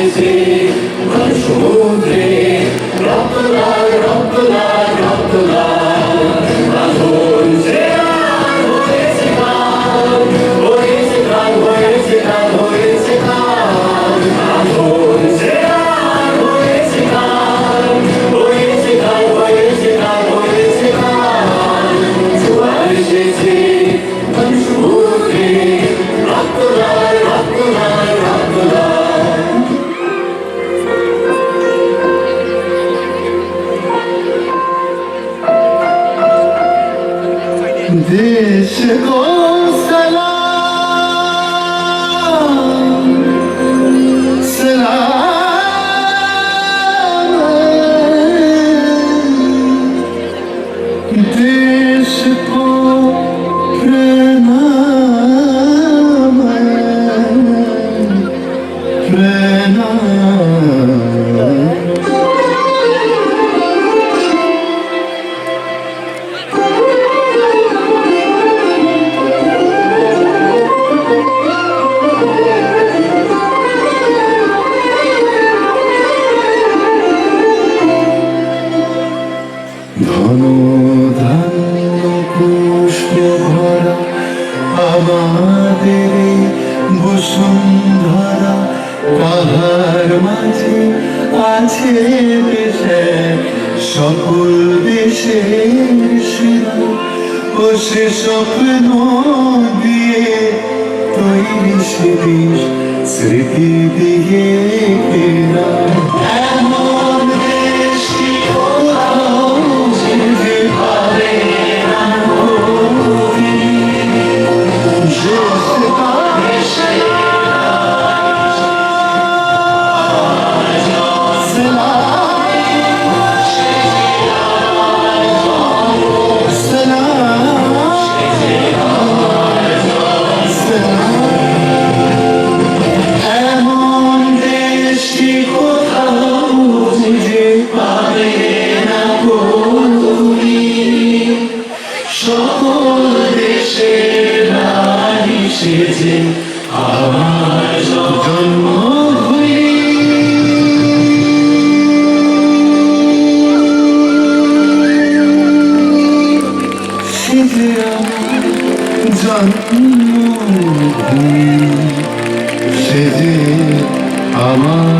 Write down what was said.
dizer. দেশ গো সালাম। সালাম দেশ কো প্রণাম প্রণাম আমাদের বসুন্ধরা পাহাড় মাঝে আছে দেশে, সকল দেশের সেরা ও সে স্বপ্ন দিয়ে তৈরি সে স্মৃতি দিয়ে দিয়েছে আমার জন্মভূমি জন্মভূমি সে যে আমার